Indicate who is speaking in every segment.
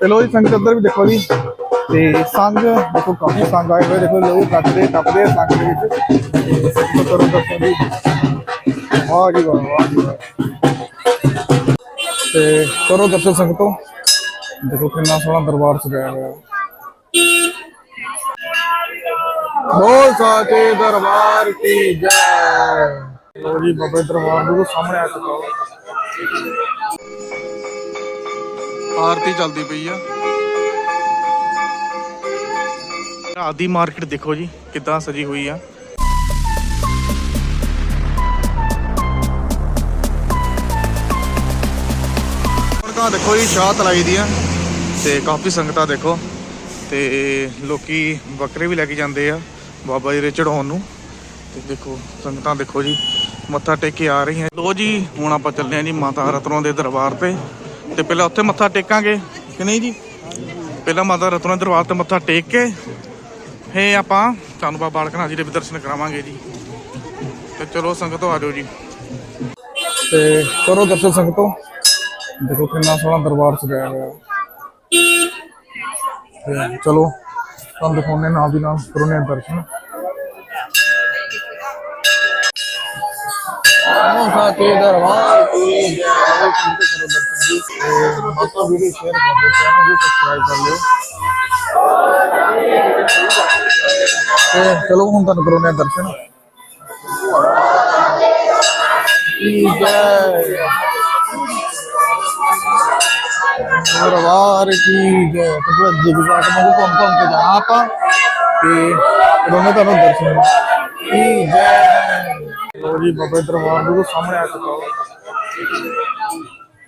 Speaker 1: ਤੇ ਲੋ ਜੀ, ਸੰਗਤ ਅੰਦਰ ਵੀ ਦੇਖੋ ਜੀ। ਤੇ ਸੰਗ, ਦੇਖੋ ਕਾਫੀ ਸੰਗ ਆਏ ਹੋਏ, ਦੇਖੋ ਲੋਕ ਕੱਟਦੇ, ਟੱਪਦੇ ਆ ਸੰਗ ਦੇ ਵਿੱਚ। ਕਰੋ ਦਰਸ਼ਨ ਜੀ ਵਾਹ ਜੀ ਵਾਹ ਵਾਹ ਜੀ ਵਾਹ। ਤੇ ਕਰੋ ਦਰਸ਼ਨ ਸੰਗਤੋਂ। ਦੇਖੋ ਕਿੰਨਾ ਸੋਹਣਾ ਦਰਬਾਰ ਸਜਾਇਆ ਹੋਇਆ। ਬੋਲ ਸਾਚੇ ਦਰਬਾਰ ਕੀ ਜੈ। ਲੋ ਜੀ, ਬਾਬੇ ਦਰਬਾਰ ਦੇ ਸਾਹਮਣੇ ਆ ਚੁੱਕਾ ਆਰਤੀ ਚੱਲਦੀ ਪਈ ਆ। ਰਾਤ ਦੀ ਮਾਰਕੀਟ ਦੇਖੋ ਜੀ ਕਿੱਦਾਂ ਸਜੀ ਹੋਈ ਆ। ਹੁਣ ਤਾਂ ਦੇਖੋ ਜੀ ਸ਼ਾਹ ਤਲਾਈ ਦੀ ਆ ਤੇ ਕਾਫੀ ਸੰਗਤਾਂ ਦੇਖੋ ਤੇ ਲੋਕੀ ਬੱਕਰੇ ਵੀ ਲੈ ਕੇ ਜਾਂਦੇ ਆ ਬਾਬਾ ਜੀ ਦੇ ਚੜਾਉਣ ਨੂੰ। ਤੇ ਦੇਖੋ ਸੰਗਤਾਂ ਦੇਖੋ ਜੀ ਮੱਥਾ ਟੇਕ ਕੇ ਆ ਰਹੀਆਂ। ਲੋ ਜੀ ਹੁਣ ਆਪਾਂ ਚੱਲੇ ਆ ਜੀ ਮਾਤਾ ਰਤਨੋਂ ਦੇ ਦਰਬਾਰ ਤੇ। ਤੇ ਪਹਿਲਾਂ ਉੱਥੇ ਮੱਥਾ ਟੇਕਾਂਗੇ, ਕਿ ਨਹੀਂ ਜੀ? ਪਹਿਲਾਂ ਮਾਤਾ ਰਤਨੋਂ ਦਰਬਾਰ ਤੇ ਮੱਥਾ ਟੇਕ ਕੇ ਫੇ ਆਪਾਂ ਤੁਹਾਨੂੰ ਬਾਬਾ ਬਾਲਕ ਨਾਥ ਜੀ ਦੇ ਵੀ ਦਰਸ਼ਨ ਕਰਾਵਾਂਗੇ ਜੀ। ਤੇ ਚਲੋ ਸੰਗਤੋਂ ਆ ਜਾਓ ਜੀ। ਤੇ ਕਰੋ ਦਰਸ਼ਨ ਸੰਗਤੋਂ। ਦੇਖੋ ਕਿੰਨਾ ਸੋਹਣਾ ਦਰਬਾਰ ਸਜਾਇਆ ਹੋਇਆ। ਤੇ ਚਲੋ, ਤੁਹਾਨੂੰ ਦਿਖਾਉਂਦੇ ਨਾਲ ਦੀ ਨਾਲ ਕਰੋਨੇ ਦਰਸ਼ਨ। ਸਾਚੇ ਦਰਬਾਰ ਕੀ ਜੈ। ਕਰੋ ਦਰਸ਼ਨ ਜੀ ਮਾਤਾ ਵੀਡੀਓ ਸ਼ੇਅਰ ਕਰ ਦਿਓ ਚੈਨਲ ਨੂੰ ਸਬਸਕ੍ਰਾਈਬ ਕਰ ਲਿਓ ਤੇ ਚਲੋ ਹੁਣ ਤੁਹਾਨੂੰ ਕਰੋਨੇ ਦਰਸ਼ਨ। ਜੈ ਦਰਬਾਰ ਕੀ ਜੈ ਤੇ ਜਿਗਜ਼ਾਟ ਨੂੰ ਘੁੰਮ ਘੁੰਮ ਕੇ ਜਾਣਾ ਆਪਾਂ, ਤੇ ਦੋਨੇ ਤੁਹਾਨੂੰ ਦਰਸ਼ਨ। ਕੀ ਜੈ। ਲੋ ਜੀ, ਬਾਬੇ ਦਰਬਾਰ ਦੇ ਸਾਹਮਣੇ ਆ ਚੁੱਕਾ ਵਾ।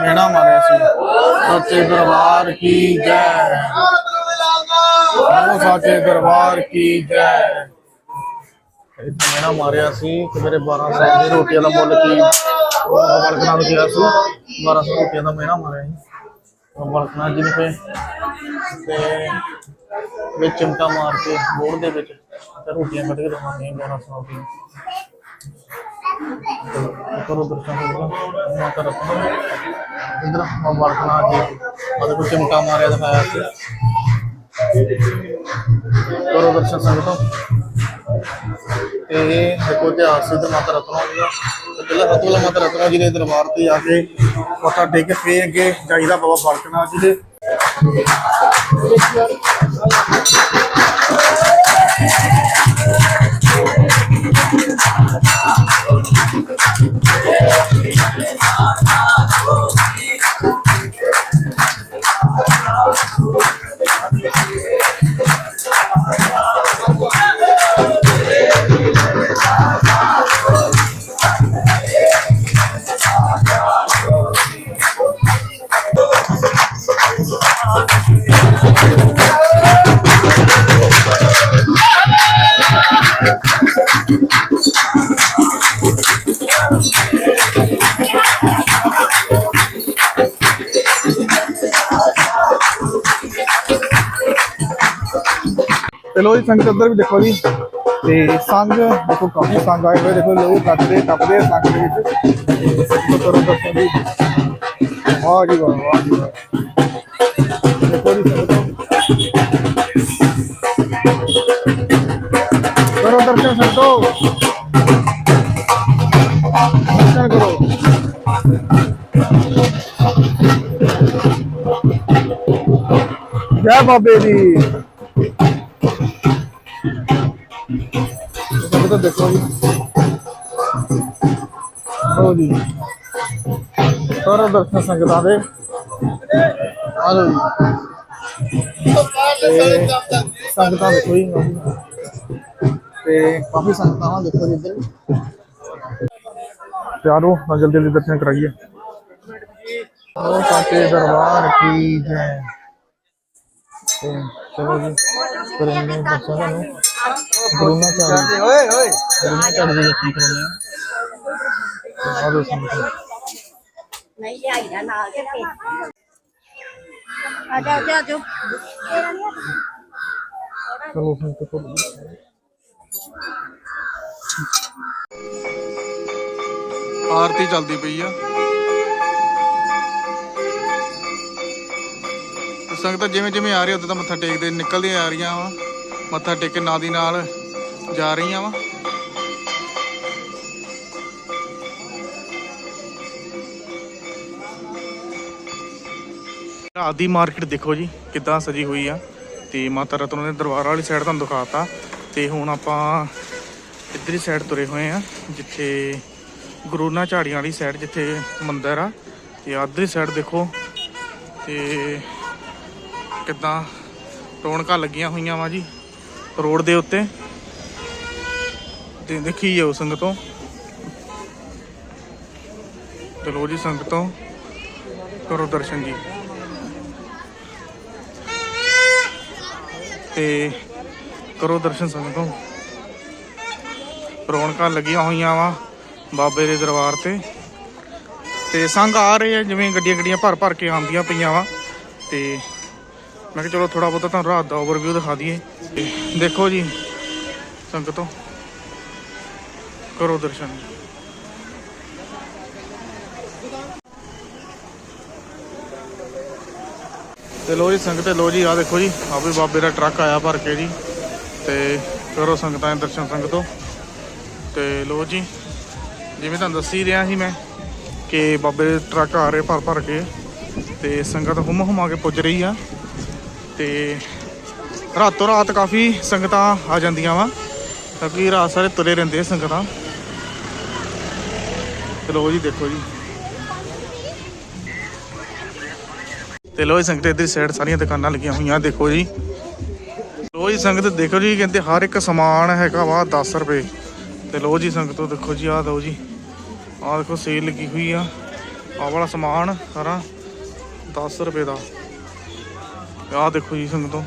Speaker 1: ਮੇਣਾ ਮਾਰਿਆ ਸੀ। ਸੱਚੇ ਦਰਬਾਰ ਕੀ ਜੈ। ਉਹ ਸਾਚੇ ਦਰਬਾਰ ਕੀ ਜੈ। ਮੇਣਾ ਮਾਰਿਆ ਸੀ ਕਿ ਮੇਰੇ 12 ਸਾਲ ਦੀ ਰੋਟੀਆਂ ਦਾ ਮੁੱਲ ਕੀ? ਉਹ ਨੂੰ ਕਿਹਾ ਸੀ। 1200 ਰੋਟੀਆਂ ਦਾ ਮੇਣਾ ਮਾਰਿਆ ਸੀ। ਉਹ ਬਲਕਨਾਥ ਜੀ ਨੇ ਫਿਰ ਤੇ ਵਿੱਚ ਚਿਮਟਾ ਮਾਰ ਕੇ ਬੋਰਡ ਦੇ ਵਿੱਚ ਤੇ ਰੋਟੀਆਂ ਕੱਢ ਕੇ ਦਵਾਉਂਦੇ 12 ਸਾਲ ਦੀ ਕਰੋ ਦਰਸ਼ਨ ਕਰੋ ਮਾਤਾ ਰਤਨਾ। ਇੰਦਰ ਬਲਕਨਾਥ ਜੀ। ਉਹਦੇ ਕੋਲ ਚਿਮਟਾ ਮਾਰਿਆ ਦਿਖਾਇਆ ਸੀ ਕਰੋ ਦਰਸ਼ਨ ਸੰਗਤੋਂ। ਤੇ ਇਹ ਦੇਖੋ ਇਤਿਹਾਸ ਮਾਤਾ ਰਤਨਾ ਜੀ ਦਾ। ਪਹਿਲਾਂ ਸਭ ਤੋਂ ਮਾਤਾ ਰਤਨਾ ਜੀ ਦੇ ਦਰਬਾਰ ਤੇ ਜਾ ਕੇ ਮੱਥਾ ਟੇਕ ਕੇ ਫੇਰ ਅੱਗੇ ਜਾਈਦਾ ਬਾਬਾ ਬਾਲਕਨਾਥ ਜੀ ਦੇ। ਤੇ ਲੋ ਜੀ, ਸੰਗਤ ਅੰਦਰ ਵੀ ਦੇਖੋ ਜੀ। ਤੇ ਸੰਗ, ਦੇਖੋ ਕਾਫੀ ਸੰਗ ਆਏ ਹੋਏ, ਦੇਖੋ ਲੋਕ ਕੱਟਦੇ, ਟੱਪਦੇ ਆ ਸੰਗ ਦੇ ਵਿੱਚ। ਤੇ ਕਰੋ ਦਰਸ਼ਨ ਜੀ। ਵਾਹ ਜੀ ਵਾਹ ਵਾਹ ਜੀ ਵਾਹ। ਦੇਖੋ ਜੀ ਕਰੋ ਦਰਸ਼ਨ ਸੰਗਤੋ। ਦਰਸ਼ਨ ਕਰੋ। ਜੈ ਬਾਬੇ ਦੀ। ਸੰਗਤ ਜੀ। ਹੋ ਦਰਸ਼ਨ ਸੰਗਤਾਂ ਦੇ। ਆ ਲਓ ਜੀ। ਤੇ ਸੰਗਤਾਂ ਦੇਖੋ ਜੀ ਤੇ ਕਾਫੀ ਸੰਗਤਾਂ ਆ ਦੇਖੋ ਜੀ ਇੱਧਰ ਪਿਆਰੋ ਨਾਲ ਜਲਦੀ ਜਲਦੀ ਦਰਸ਼ਨ ਕਰਾਈਏ। ਉਹ ਸਾਚੇ ਦਰਬਾਰ ਕੀ ਜੈ।
Speaker 2: ਤੇ ਚਲੋ ਜੀ, ਫਿਰ ਇਹਨੇ ਦੱਸਿਆ
Speaker 1: ਓਏ ਓਏ।
Speaker 2: ਆ ਦੋ
Speaker 3: ਨਹੀਂ ਨਾਲ ਆ ਜਾ ਜਾ ਜਾ।
Speaker 2: ਚਲੋ ਕੋਲ ਆਰਤੀ ਚੱਲਦੀ ਪਈ ਆ। ਤੇ ਸੰਗਤਾਂ ਜਿਵੇਂ ਜਿਵੇਂ ਆ ਰਹੀ ਉਦੋਂ ਤਾਂ ਮੱਥਾ ਟੇਕਦੇ ਨਿਕਲਦੀਆਂ ਆ ਰਹੀਆਂ ਵਾ। ਮੱਥਾ ਟੇਕ ਕੇ ਨਾਲ ਦੀ ਨਾਲ ਜਾ ਰਹੀਆਂ ਵਾ। ਰਾਤ ਦੀ ਮਾਰਕੀਟ ਦੇਖੋ ਜੀ, ਕਿੱਦਾਂ ਸਜੀ ਹੋਈ ਆ। ਤੇ ਮਾਤਾ ਰਤਨ ਦੇ ਦਰਬਾਰ ਵਾਲੀ ਸਾਈਡ ਤੁਹਾਨੂੰ ਦਿਖਾਤਾ। ਤੇ ਹੁਣ ਆਪਾਂ ਇੱਧਰਲੀ ਸਾਈਡ ਤੁਰੇ ਹੋਏ ਆ, ਜਿੱਥੇ ਗੁਰੂਨਾ ਝਾੜੀਆਂ ਵਾਲੀ ਸਾਈਡ ਜਿੱਥੇ ਮੰਦਿਰ ਆ। ਤੇ ਆਧਰੀ ਸਾਈਡ ਦੇਖੋ, ਤੇ ਕਿੱਦਾਂ ਰੌਣਕਾਂ ਲੱਗੀਆਂ ਹੋਈਆਂ ਵਾ ਜੀ, ਰੋਡ ਦੇ ਉੱਤੇ। ਤੇ ਦੇਖੀ ਜਾਓ ਸੰਗਤੋਂ। ਚਲੋ ਜੀ ਸੰਗਤੋਂ, ਕਰੋ ਦਰਸ਼ਨ ਜੀ। ਤੇ ਕਰੋ ਦਰਸ਼ਨ ਸੰਗਤੋਂ। ਰੌਣਕਾਂ ਲੱਗੀਆਂ ਹੋਈਆਂ ਵਾ ਬਾਬੇ ਦੇ ਦਰਬਾਰ ਤੇ। ਤੇ ਸੰਗ ਆ ਰਹੇ ਆ, ਜਿਵੇਂ ਗੱਡੀਆਂ ਗੱਡੀਆਂ ਭਰ ਭਰ ਕੇ ਆਉਂਦੀਆਂ ਪਈਆਂ ਵਾ। ਤੇ ਮੈਂ ਕਿਹਾ ਚਲੋ ਥੋੜਾ ਬਹੁਤਾ ਤੁਹਾਨੂੰ ਰਾਤ ਦਾ ਓਵਰਵਿਊ ਦਿਖਾ ਦਈਏ। ਤੇ ਦੇਖੋ ਜੀ ਸੰਗਤੋਂ। ਕਰੋ ਦਰਸ਼ਨ। ਤੇ ਲੋ ਜੀ ਸੰਗਤ ਲੋ ਜੀ ਆ ਦੇਖੋ ਜੀ ਆ ਵੀ ਬਾਬੇ ਦਾ ਟਰੱਕ ਆਇਆ ਭਰ ਕੇ ਜੀ। ਤੇ ਕਰੋ ਸੰਗਤਾਂ ਦੇ ਦਰਸ਼ਨ ਸੰਗਤੋਂ। ਤੇ ਲੋ ਜੀ, ਜਿਵੇਂ ਤੁਹਾਨੂੰ ਦੱਸੀ ਰਿਹਾ ਸੀ ਮੈਂ ਕਿ ਬਾਬੇ ਦੇ ਟਰੱਕ ਆ ਰਹੇ ਭਰ ਭਰ ਕੇ। ਤੇ ਸੰਗਤ ਹੁਮ ਹੁਮਾ ਕੇ ਪੁੱਜ ਰਹੀ ਆ। ਤੇ ਰਾਤੋਂ ਰਾਤ ਕਾਫੀ ਸੰਗਤਾਂ ਆ ਜਾਂਦੀਆਂ ਵਾ। ਕਿਉਂਕਿ ਰਾਤ ਸਾਰੇ ਤੁਰੇ ਰਹਿੰਦੇ ਆ ਸੰਗਤਾਂ। ਤੇ ਲੋ ਜੀ, ਦੇਖੋ ਜੀ। ਤੇ ਲੋ ਜੀ, ਸੰਗਤ ਇਧਰ ਸਾਈਡ ਸਾਰੀਆਂ ਦੁਕਾਨਾਂ ਲੱਗੀਆਂ ਹੋਈਆਂ, ਦੇਖੋ ਜੀ। ਲੋ ਜੀ, ਸੰਗਤ ਦੇਖੋ ਜੀ, ਕਹਿੰਦੇ ਹਰ ਇੱਕ ਸਮਾਨ ਹੈਗਾ ਵਾ 10 ਰੁਪਏ। ਤੇ ਲੋ ਜੀ, ਸੰਗਤੋ ਦੇਖੋ ਜੀ, ਆਹ ਲਓ ਜੀ। ਆਹ ਦੇਖੋ ਸੇਲ ਲੱਗੀ ਹੋਈ ਆ। ਆਹ ਵਾਲਾ ਸਮਾਨ ਸਾਰਾ 10 ਰੁਪਏ ਦਾ। ਆਹ ਦੇਖੋ ਜੀ, ਸੰਗਤੋ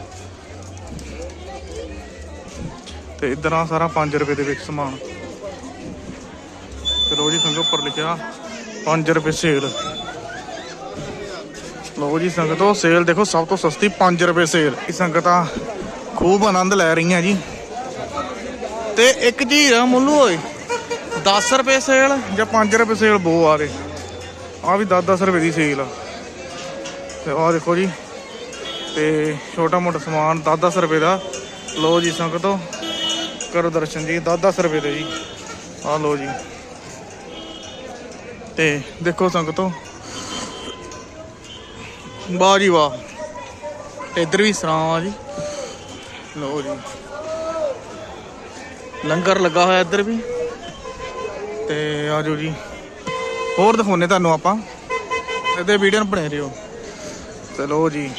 Speaker 2: ਤੇ ਇਧਰ ਆ ਸਾਰਾ 5 ਰੁਪਏ ਦੇ ਵਿੱਚ ਸਮਾਨ। ਲੋ ਜੀ ਸੰਗਤੋ ਉੱਪਰ ਲਿਖਿਆ 5 ਰੁਪਏ ਸੇਲ ਲੋ ਜੀ ਸੰਗਤੋ ਸੇਲ ਦੇਖੋ, ਸਭ ਤੋਂ ਸਸਤੀ 5 ਰੁਪਏ ਸੇਲ ਇਹ ਸੰਗਤਾਂ ਖੂਬ ਆਨੰਦ ਲੈ ਰਹੀਆਂ ਜੀ। ਤੇ ਇੱਕ ਚੀਜ਼ ਮੁੱਲੂ ਓਏ 10 ਰੁਪਏ ਸੇਲ ਜਾਂ 5 ਰੁਪਏ ਸੇਲ ਬੋ ਆ ਰਹੇ ਆ ਵੀ 10-10 ਰੁਪਏ ਦੀ ਸੇਲ ਆ। ਤੇ ਆਹ ਦੇਖੋ ਜੀ, ਤੇ ਛੋਟਾ ਮੋਟਾ ਸਮਾਨ 10-10 ਰੁਪਏ ਦਾ। ਲੋ ਜੀ ਸੰਗਤੋ ਕਰੋ ਦਰਸ਼ਨ ਜੀ 10-10 ਰੁਪਏ ਦੇ ਜੀ। ਆਹ ਲੋ ਜੀ। ਤੇ ਦੇਖੋ ਸੰਗਤੋ ਵਾਹ ਜੀ ਵਾਹ। ਇੱਧਰ ਵੀ ਸਰਾਂ ਜੀ। ਲੋ ਜੀ। ਲੰਗਰ ਲੱਗਾ ਹੋਇਆ ਇੱਧਰ ਵੀ। ਤੇ ਆਜੋ ਜੀ। ਹੋਰ ਦਿਖਾਉਨੇ ਤੁਹਾਨੂੰ ਆਪਾਂ। ਇਹਦੇ ਵੀਡੀਓ ਨੂੰ ਬਣੇ ਰਿਓ ਚਲੋ ਜੀ।